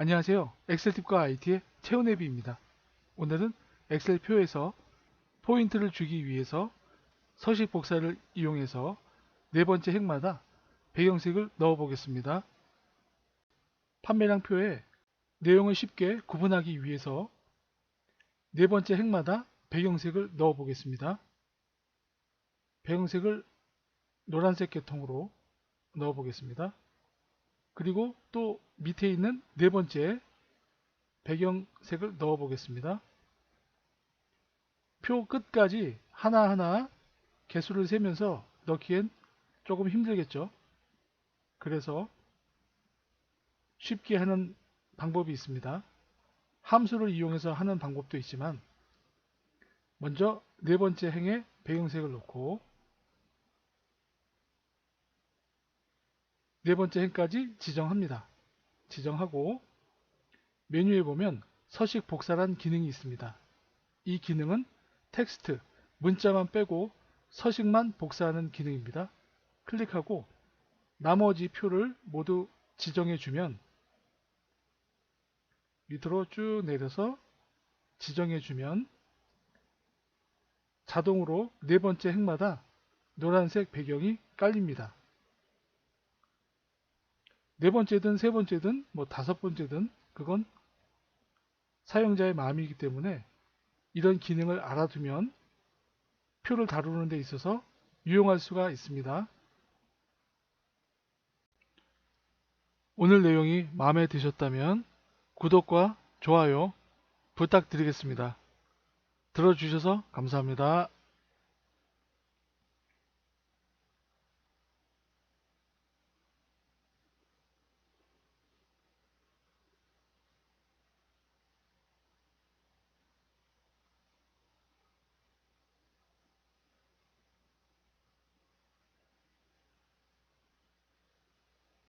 안녕하세요. 엑셀팁과 IT의 채우네비입니다. 오늘은 엑셀 표에서 포인트를 주기 위해서 서식 복사를 이용해서 네 번째 행마다 배경색을 넣어 보겠습니다. 판매량 표에 내용을 쉽게 구분하기 위해서 네 번째 행마다 배경색을 넣어 보겠습니다. 배경색을 노란색 계통으로 넣어 보겠습니다. 그리고 또 밑에 있는 네 번째 배경색을 넣어 보겠습니다. 표 끝까지 하나하나 개수를 세면서 넣기엔 조금 힘들겠죠. 그래서 쉽게 하는 방법이 있습니다. 함수를 이용해서 하는 방법도 있지만 먼저 네 번째 행에 배경색을 놓고 네 번째 행까지 지정합니다. 지정하고 메뉴에 보면 서식 복사란 기능이 있습니다. 이 기능은 텍스트, 문자만 빼고 서식만 복사하는 기능입니다. 클릭하고 나머지 표를 모두 지정해 주면 밑으로 쭉 내려서 지정해 주면 자동으로 네 번째 행마다 노란색 배경이 깔립니다. 네 번째든 세 번째든 뭐 다섯 번째든 그건 사용자의 마음이기 때문에 이런 기능을 알아두면 표를 다루는 데 있어서 유용할 수가 있습니다. 오늘 내용이 마음에 드셨다면 구독과 좋아요 부탁드리겠습니다. 들어주셔서 감사합니다.